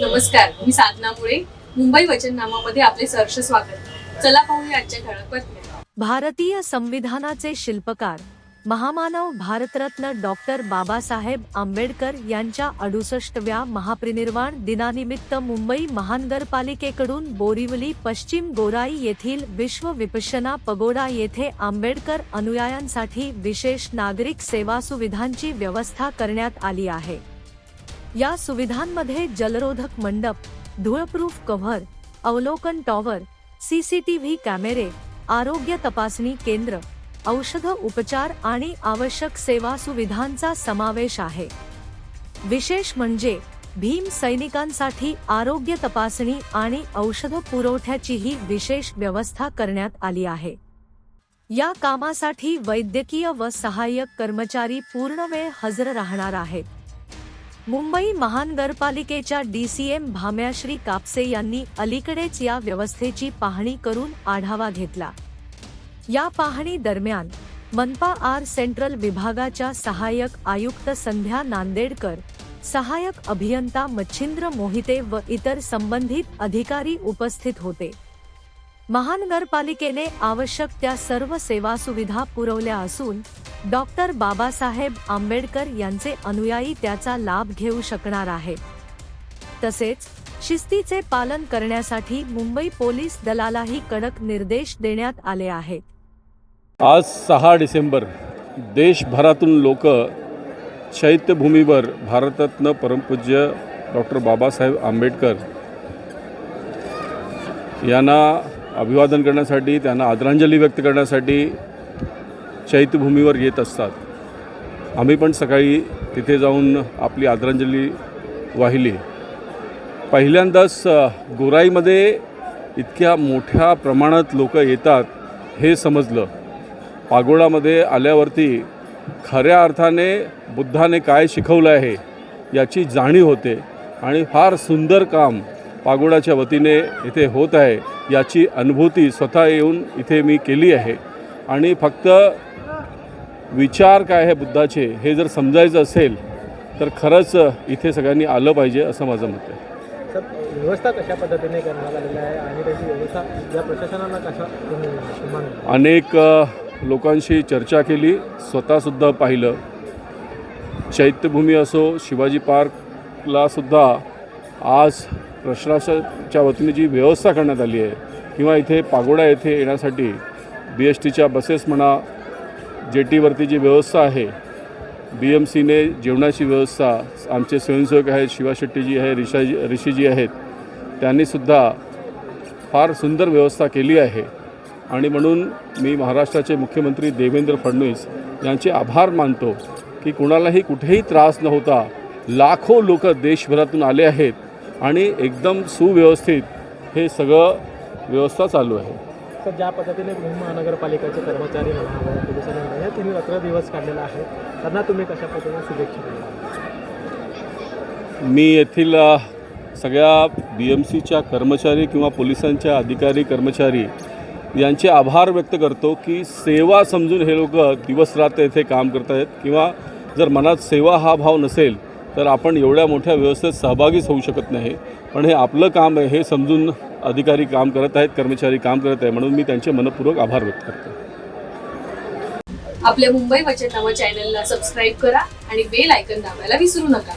नमस्कार मी साधना मुळे. मुंबई वचननामामध्ये आपले सहर्ष स्वागत. चला पाहूया आजच्या ठळक बातम्या. भारतीय संविधानाचे शिल्पकार महामानव भारतरत्न डॉक्टर बाबासाहेब आंबेडकर यांच्या अडुसष्टव्या महापरिनिर्वाण दिनानिमित्त मुंबई महानगरपालिकेकडून बोरिवली पश्चिम गोराई येथील विश्व विपशना पगोडा येथे आंबेडकर अनुयायांसाठी विशेष नागरिक सेवा सुविधांची व्यवस्था करण्यात आली आहे. या सुविधांमध्ये जलरोधक मंडप धूळप्रूफ कव्हर अवलोकन टॉवर सीसीटीव्ही कॅमेरे आरोग्य तपासणी केंद्र औषध उपचार आणि आवश्यक सेवा सुविधांचा समावेश आहे. विशेष म्हणजे भीम सैनिकांसाठी आरोग्य तपासणी आणि औषध पुरवठ्याचीही विशेष व्यवस्था करण्यात आली आहे. या कामासाठी वैद्यकीय व सहाय्यक कर्मचारी पूर्ण वेळ हजर राहणार आहेत. मुंबई महानगरपालिकेच्या डीसीएम भाम्याश्री कापसे यांनी अलीकडेच या व्यवस्थेची पाहणी करून आढावा घेतला. या पाहणी दरम्यान मनपा आर सेंट्रल विभागाच्या सहाय्यक आयुक्त संध्या नांदेडकर सहाय्यक अभियंता मच्छिंद्र मोहिते व इतर संबंधित अधिकारी उपस्थित होते. महानगरपालिकेने आवश्यक त्या सर्व सेवा सुविधा पुरवल्या असून डॉक्टर बाबासाहेब आंबेडकर यांचे अनुयायी त्याचा लाभ घेऊ शकणार आहे तसेच शिस्तीचे पालन करण्यासाठी मुंबई पोलीस दलालाही कडक निर्देश देण्यात आले आहेत. आज सहा डिसेंबर देशभरातून लोक चैत्यभूमीवर भारतरत्न परमपूज्य डॉक्टर बाबासाहेब आंबेडकर यांना अभिवादन करण्यासाठी त्यांना आदरांजली व्यक्त करण्यासाठी चैत्यभूमीवर येत असतात. आम्ही पण सकाळी तिथे जाऊन आपली आदरांजली वाहिली. पहिल्यांदाच गोराईमध्ये इतक्या मोठ्या प्रमाणात लोक येतात हे समजलं. पागोडामध्ये आल्यावरती खऱ्या अर्थाने बुद्धाने काय शिकवलं आहे याची जाणीव होते आणि फार सुंदर काम पागोडाच्या वतीने इथे होत आहे याची अनुभूती स्वतः येऊन इथे मी केली आहे. आणि फक्त विचार काय आहे बुद्धाचे हे जर समजायचं असेल तर खरंच इथे सगळ्यांनी आलं पाहिजे असं माझं मत आहे. सर व्यवस्था कशा पद्धतीने करण्यात आलेली आहे आणि त्याची व्यवस्था या प्रशासनाला कशा तुम्ही तुम्हाला अनेक लोकांशी चर्चा केली स्वतःसुद्धा पाहिलं. चैत्यभूमी असो शिवाजी पार्कला सुद्धा आज प्रशासनाच्या वतीने जी व्यवस्था करण्यात आली आहे किंवा इथे पागोडा येथे येण्यासाठी बी एस टीच्या बसेस म्हणा जे टीवरती जी व्यवस्था आहे बी एम सीने जेवणाची व्यवस्था आमचे स्वयंसेवक आहेत शिवा शेट्टीजी आहे ऋषाजी ऋषीजी आहेत त्यांनीसुद्धा फार सुंदर व्यवस्था केली आहे. आणि म्हणून मी महाराष्ट्राचे मुख्यमंत्री देवेंद्र फडणवीस यांचे आभार मानतो की कुणालाही कुठेही त्रास न होता लाखो लोक देशभरातून आले आहेत आणि एकदम सुव्यवस्थित हे सगळं व्यवस्था चालू आहे. सर ज्या पद्धतीने महानगरपालिकेचे कर्मचारी म्हणा पोलिसांनी या तिन्ही रात्र दिवस काढलेला आहे त्यांना तुम्ही कशा पद्धतीने शुभेच्छा दिल्या मी येथील सगळ्या बी एम सीच्या कर्मचारी किंवा पोलिसांच्या अधिकारी कर्मचारी यांचे आभार व्यक्त करतो की सेवा समजून हे लोक दिवसरात्र येथे काम करत आहेत किंवा जर मनात सेवा हा भाव नसेल तर आपण एवढ्या मोठ्या व्यवस्थेत सहभागीच होऊ शकत नाही. पण हे आपलं काम आहे हे समजून अधिकारी काम करत आहेत कर्मचारी काम करत आहे म्हणून मी त्यांचे मनपूर्वक आभार व्यक्त करतो. आपल्या मुंबई वचननामा चॅनलला सबस्क्राईब करा आणि बेल आयकन दाबायला विसरू नका.